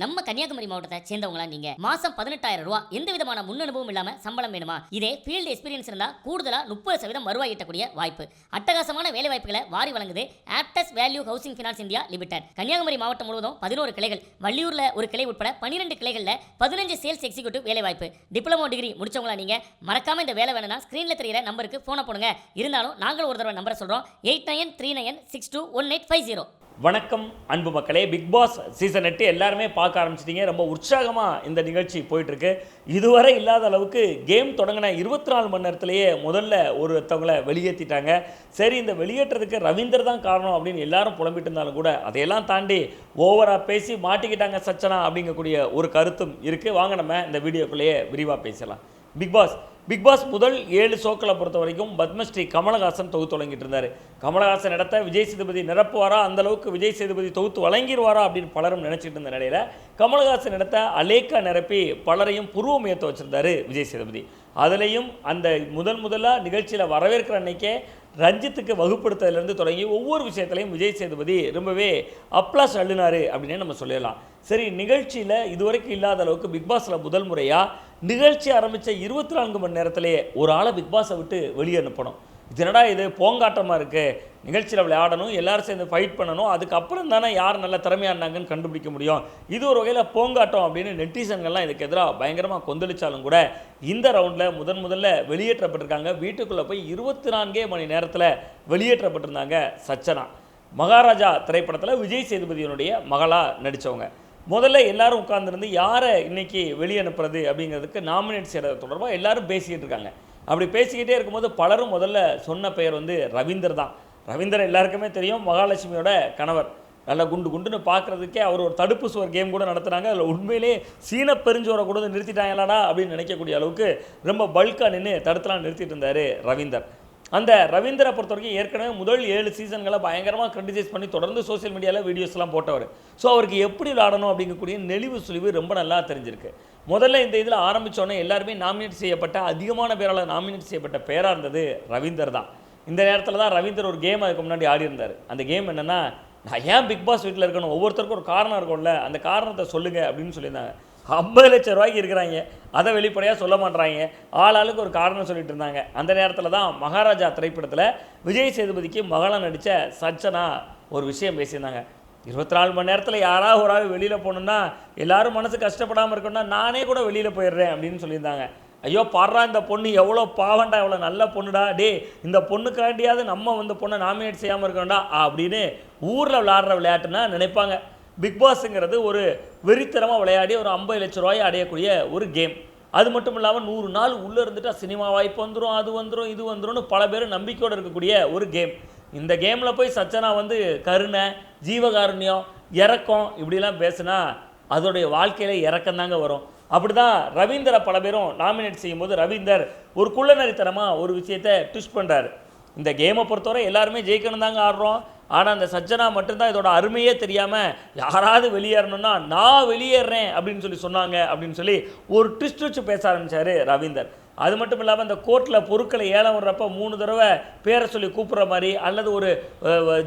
நம்ம கன்னியாகுமரி மாவட்டத்தை சேர்ந்தவங்களா நீங்க? மாசம் பதினெட்டாயிரம் ரூபாய் எந்த விதமான முன் அனுபவம் இல்லாம சம்பளம் வேணுமா? இதே ஃபீல்டு எக்ஸ்பீரியன்ஸ் இருந்தா கூடுதலா முப்பது சதவீதம் வருவாய் ஈட்டக்கூடிய வாய்ப்பு. அட்டகாசமான வேலை வாய்ப்புகளை வாரி வழங்குது Aptus value housing finance India limited Kanyakumari மாவட்டம் முழுவதும் பதினோரு கிளைகள் வள்ளியூர்ல ஒரு கிளை உட்பட பன்னிரெண்டு கிளைகள்ல பதினஞ்சு சேல்ஸ் எக்ஸிக்யூட்டிவ் வேலை வாய்ப்பு டிப்ளமோ டிகிரி முடிச்சவங்களா நீங்க? மறக்காம இந்த வேலை வேணும்னா ஸ்கிரீன்ல தெரியிற நம்பருக்கு போனை போடுங்க. இருந்தாலும் நாங்கள் ஒரு தடவை நம்பரை சொல்றோம். Eight nine three nine six two one eight five zero வணக்கம் அன்பு மக்களே. பிக் பாஸ் சீசன் எட்டு எல்லாருமே பார்க்க ஆரம்பிச்சிட்டிங்க. ரொம்ப உற்சாகமாக இந்த நிகழ்ச்சி போயிட்டுருக்கு. இதுவரை இல்லாத அளவுக்கு கேம் தொடங்கின இருபத்தி நாலு மணி நேரத்திலேயே முதல்ல ஒருத்தவங்களை வெளியேற்றிட்டாங்க சரி இந்த வெளியேற்றதுக்கு ரவீந்தர் தான் காரணம் அப்படின்னு எல்லாரும் புலம்பிட்டு இருந்தாலும் கூட அதையெல்லாம் தாண்டி ஓவராக பேசி மாட்டிக்கிட்டாங்க சச்சனா அப்படிங்கக்கூடிய ஒரு கருத்தும் இருக்குது வாங்க நம்ம இந்த வீடியோக்குள்ளேயே விரிவாக பேசலாம். பிக் பாஸ் பிக் பாஸ் முதல் ஏழு ஷோக்களை பொறுத்த வரைக்கும் பத்மஸ்ரீ கமலஹாசன் தொகுத்து வழங்கிட்டு இருந்தார். கமலஹாசன் இடத்த விஜய் சேதுபதி நிரப்புவாரா? அந்த அளவுக்கு விஜய் சேதுபதி தொகுத்து வழங்கிடுவாரா அப்படின்னு பலரும் நினச்சிட்டு இருந்த நிலையில் கமலஹாசன் இடத்த அலேக்கா நிரப்பி பலரையும் புருவம் ஏற்ற விஜய் சேதுபதி. அதுலேயும் அந்த முதல் முதலாக நிகழ்ச்சியில் வரவேற்கிற அன்னைக்கே ரஞ்சித்துக்கு வகுப்படுத்துறதுலேருந்து தொடங்கி ஒவ்வொரு விஷயத்துலையும் விஜய் சேதுபதி ரொம்பவே அப்ளாஸ் அள்ளினாரு அப்படின்னே நம்ம சொல்லிடலாம். சரி நிகழ்ச்சியில் இதுவரைக்கும் இல்லாத அளவுக்கு பிக் பாஸில் முதல் முறையாக நிகழ்ச்சி ஆரம்பித்த இருபத்தி நான்கு மணி நேரத்திலேயே ஒரு ஆளை பிக் பாஸை விட்டு வெளியே அனுப்பணும். இதனடா இது? போங்காட்டமாக இருக்குது நிகழ்ச்சியில் விளையாடணும் எல்லோரும் சேர்ந்து ஃபைட் பண்ணணும் அதுக்கப்புறம் தானே யார் நல்ல திறமையானாங்கன்னு கண்டுபிடிக்க முடியும். இது ஒரு வகையில் போங்காட்டம் அப்படின்னு நெட்டிசன்கள்லாம் இதுக்கு எதிராக பயங்கரமாக கொந்தளிச்சாலும் கூட இந்த ரவுண்டில் முதன் முதல்ல வெளியேற்றப்பட்டிருக்காங்க. வீட்டுக்குள்ளே போய் இருபத்தி நான்கே மணி நேரத்தில் வெளியேற்றப்பட்டிருந்தாங்க சச்சனா. மகாராஜா திரைப்படத்தில் விஜய் சேதுபதியினுடைய மகளாக நடித்தவங்க முதல்ல எல்லாரும் உட்காந்துருந்து யாரை இன்றைக்கி வெளியே அனுப்புறது அப்படிங்கிறதுக்கு நாமினேட் செய்கிறது தொடர்பாக எல்லாரும் பேசிக்கிட்டு இருக்காங்க. அப்படி பேசிக்கிட்டே இருக்கும்போது பலரும் முதல்ல சொன்ன பெயர் வந்து ரவீந்தர் தான். ரவீந்தர் எல்லாருக்குமே தெரியும் மகாலட்சுமியோட கணவர். நல்லா குண்டு குண்டுன்னு பார்க்குறதுக்கே அவர் ஒரு தடுப்பு சுவர் கேம் கூட நடத்துனாங்க. அதில் உண்மையிலே சீன பெருஞ்சோரை கூட நிறுத்திட்டாங்களாடா அப்படின்னு நினைக்கக்கூடிய அளவுக்கு ரொம்ப பல்காக நின்று தடுத்துலாம் நிறுத்திட்டு இருந்தார் ரவீந்தர். அந்த ரவீந்தரை பொறுத்த வரைக்கும் ஏற்கனவே முதல் ஏழு சீசன்களை பயங்கரமாக கிரிட்டிசைஸ் பண்ணி தொடர்ந்து சோஷியல் மீடியாவில் வீடியோஸ்லாம் போட்டவர். ஸோ அவருக்கு எப்படி விளாடணும் அப்படிங்கக்கூடிய நெளிவு சுழிவு ரொம்ப நல்லா தெரிஞ்சிருக்கு. முதல்ல இந்த இதில் ஆரம்பித்தோடனே எல்லாருமே நாமினேட் செய்யப்பட்ட அதிகமான பேரால் நாமினேட் செய்யப்பட்ட பேராக இருந்தது ரவீந்தர் தான். இந்த நேரத்தில் தான் ரவீந்தர் ஒரு கேம் அதுக்கு முன்னாடி ஆடி இருந்தார். அந்த கேம் என்னென்னா நான் ஏன் பிக் பாஸ் வீட்டில் இருக்கணும்? ஒவ்வொருத்தருக்கும் ஒரு காரணம் இருக்கும்ல. அந்த காரணத்தை சொல்லுங்கள் அப்படின்னு சொல்லியிருந்தாங்க. ஐம்பது லட்சம் ரூபாய்க்கு இருக்கிறாங்க. அதை வெளிப்படையாக சொல்ல மாட்றாங்க. ஆளாளுக்கு ஒரு காரணம் சொல்லிட்டு இருந்தாங்க. அந்த நேரத்தில் தான் மகாராஜா திரைப்படத்தில் விஜய் சேதுபதிக்கு மகளா நடித்த சச்சனா ஒரு விஷயம் பேசியிருந்தாங்க. இருபத்தி நாலு மணி நேரத்தில் யாராவது ஒரு ஆள் வெளியில் போகணுன்னா எல்லாரும் மனசு கஷ்டப்படாமல் இருக்கணும்னா நானே கூட வெளியில் போயிடுறேன் அப்படின்னு சொல்லியிருந்தாங்க. ஐயோ பாடுறா இந்த பொண்ணு எவ்வளோ பாவண்டா எவ்வளோ நல்ல பொண்ணுடா. டே இந்த பொண்ணுக்காண்டியாவது நம்ம வந்து பொண்ணை நாமினேட் செய்யாமல் இருக்கணும்டா அப்படின்னு ஊரில் விளாட்ற விளையாட்டுன்னா நினைப்பாங்க. பிக் பாஸுங்கிறது ஒரு வெறித்தனமாக விளையாடி ஒரு ஐம்பது லட்ச ரூபாயை அடையக்கூடிய ஒரு கேம் அது மட்டும் இல்லாமல் நூறு நாள் உள்ளே இருந்துட்டா சினிமா வாய்ப்பு வந்துடும் அது வந்துடும் இது வந்துடும்னு பல பேர் நம்பிக்கையோடு இருக்கக்கூடிய ஒரு கேம் இந்த கேமில் போய் சச்சனா வந்து கருணை ஜீவகாருண்யம் இறக்கம் இப்படிலாம் பேசுனா அதோடைய வாழ்க்கையில் இறக்கந்தாங்க வரும். அப்படி தான் ரவீந்தரை பல பேரும் நாமினேட் செய்யும்போது ரவீந்தர் ஒரு குள்ளநரித்தனமாக ஒரு விஷயத்தை ட்விஸ்ட் பண்ணுறாரு இந்த கேமை பொறுத்தவரை எல்லாருமே ஜெயிக்கணும் தாங்க ஆடுறோம் ஆனால் அந்த சஜ்ஜனா மட்டும்தான் இதோட அருமையே தெரியாமல் யாராவது வெளியேறணும்னா நான் வெளியேறேன் அப்படின்னு சொல்லி சொன்னாங்க அப்படின்னு சொல்லி ஒரு ட்விஸ்ட் வச்சு பேச ஆரம்பித்தார் ரவீந்தர். அது மட்டும் இல்லாமல் இந்த கோர்ட்டில் பொருட்களை ஏலம் விடுறப்ப மூணு தடவை பேரை சொல்லி கூப்பிட்ற மாதிரி அல்லது ஒரு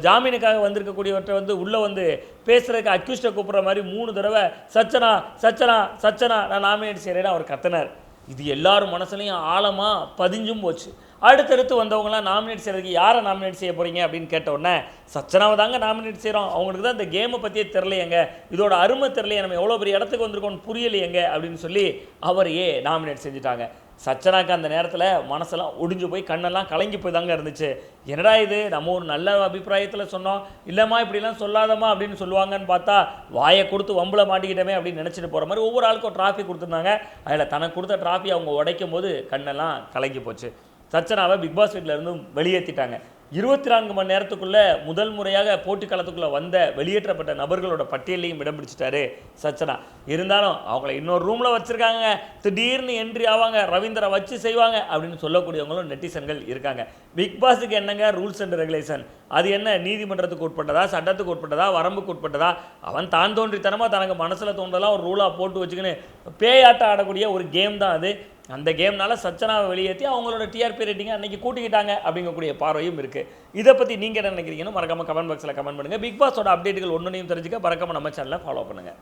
ஜாமீனுக்காக வந்திருக்கக்கூடியவற்றை வந்து உள்ளே வந்து பேசுகிறதுக்கு அக்யூஸ்டை கூப்பிட்ற மாதிரி மூணு தடவை சச்சனா சச்சனா சச்சனா நான் நாமினேட் செய்கிறேன்னு அவர் கத்தினார். இது எல்லாரும் மனசுலையும் ஆழமாக பதிஞ்சும் போச்சு. அடுத்தடுத்து வந்தவங்களாம் நாமினேட் செய்கிறதுக்கு யாரை நாமினேட் செய்ய போகிறீங்க அப்படின்னு கேட்ட சச்சனாவை தாங்க நாமினேட் செய்கிறோம் அவங்களுக்கு தான் இந்த கேமை பற்றியே தெரிலையேங்க இதோட அருமை தெரிலையே நம்ம எவ்வளோ பெரிய இடத்துக்கு வந்திருக்கோம்னு புரியலையேங்க அப்படின்னு சொல்லி அவரையே நாமினேட் செஞ்சுட்டாங்க. சச்சனாக்கு அந்த நேரத்தில் மனசெல்லாம் ஒடிஞ்சு போய் கண்ணெல்லாம் கலங்கி போய் தாங்க இருந்துச்சு. என்னடா இது? நம்ம ஒரு நல்ல அபிப்பிராயத்தில் சொன்னோம். இல்லைம்மா இப்படிலாம் சொல்லாதம்மா அப்படின்னு சொல்லுவாங்கன்னு பார்த்தா வாயை கொடுத்து வம்புல மாட்டிக்கிட்டமே அப்படின்னு நினச்சிட்டு போகிற மாதிரி ஒவ்வொரு ஆளுக்கும் ட்ராஃபி கொடுத்துருந்தாங்க. அதில் தனக்கு கொடுத்த ட்ராஃபி அவங்க உடைக்கும் போது கண்ணெல்லாம் கலங்கி போச்சு. சச்சனாவை பிக் பாஸ் வீட்டிலேருந்து வெளியேற்றிட்டாங்க இருபத்தி நான்கு மணி நேரத்துக்குள்ளே முதல் முறையாக போட்டி களத்துக்குள்ளே வந்த வெளியேற்றப்பட்ட நபர்களோட பட்டியலையும் இடம் பிடிச்சிட்டாரு சச்சனா. இருந்தாலும் அவங்கள இன்னொரு ரூமில் வச்சுருக்காங்க. திடீர்னு என்ட்ரி ஆவாங்க. ரவீந்திர வச்சு செய்வாங்க அப்படின்னு சொல்லக்கூடியவங்களும் நெட்டிசன்கள் இருக்காங்க. பிக் பாஸுக்கு என்னங்க ரூல்ஸ் அண்ட் ரெகுலேஷன் அது என்ன? நீதிமன்றத்துக்கு உட்பட்டதா? சட்டத்துக்கு உட்பட்டதா? வரம்புக்கு உட்பட்டதா? அவன் தான் தோன்றித்தனமாக தனக்கு மனசில் தோன்றதெல்லாம் ஒரு ரூலாக போட்டு வச்சுக்கின்னு பேயாட்டம் ஆடக்கூடிய ஒரு கேம் தான் அது. அந்த கேம்னால சச்சனாவை வெளியேற்றி அவங்களோட டிஆர்பி ரேட்டிங்கை அன்னைக்கு கூட்டிக்கிட்டாங்க அப்படிங்கக்கூடிய பார்வையும் இருக்குது இதை பற்றி நீங்கள் என்ன நினைக்கிறீங்கன்னு மறக்காமல் கமெண்ட் பாக்ஸில் கமெண்ட் பண்ணுங்கள் பிக் பாஸோட அப்டேட்டுகள் ஒன்றையும் தெரிஞ்சுக்க. மறக்காமல் நம்ம சேனலை ஃபாலோ பண்ணுங்கள்